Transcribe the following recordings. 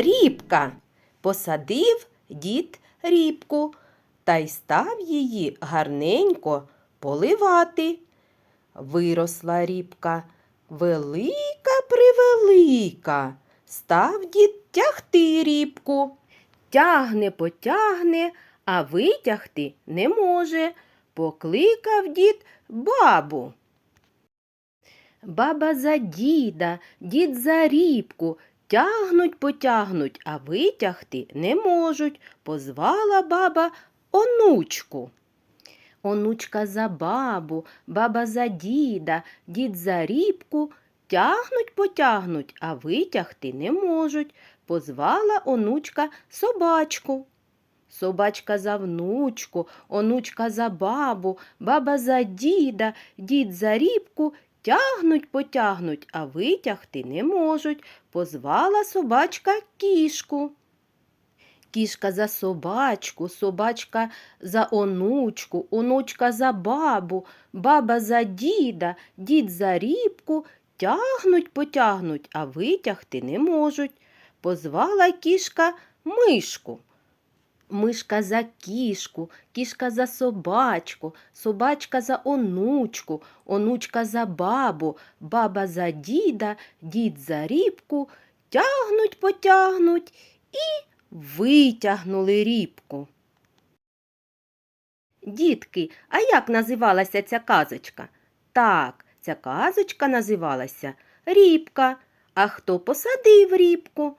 рібка. Посадив дід рібку та й став її гарненько поливати. Виросла рібка, велика превелика. Став дід тягти рібку. Тягне, потягне, а витягти не може. Покликав дід бабу. Баба за діда, дід за рібку. Тягнуть, потягнуть, а витягти не можуть. Позвала баба онучку. Онучка за бабу, баба за діда, дід за рібку. Тягнуть, потягнуть, а витягти не можуть. Позвала онучка собачку. Собачка за внучку, онучка за бабу, баба за діда, дід за рібку. Тягнуть, потягнуть, а витягти не можуть. Позвала собачка кішку. Кішка за собачку, собачка за онучку, онучка за бабу, баба за діда, дід за рібку. Тягнуть, потягнуть, а витягти не можуть. Позвала кішка мишку. Мишка за кішку, кішка за собачку, собачка за онучку, онучка за бабу, баба за діда, дід за рібку. Тягнуть, потягнуть і витягнули рібку. Дітки, а як називалася ця казочка? Так, ця казочка називалася Рібка. А хто посадив рібку?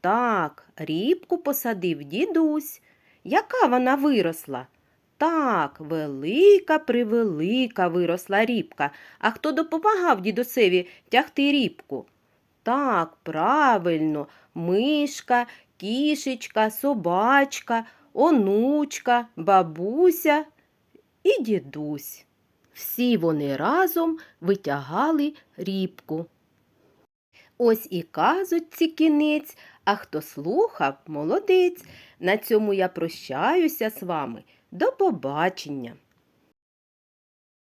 Так, рібку посадив дідусь. Яка вона виросла? Так, велика превелика виросла рібка. А хто допомагав дідусеві тягти рібку? Так, правильно, мишка, кішечка, собачка, онучка, бабуся і дідусь. Всі вони разом витягали рібку. Ось і казочці кінець, а хто слухав, молодець. На цьому я прощаюся з вами. До побачення!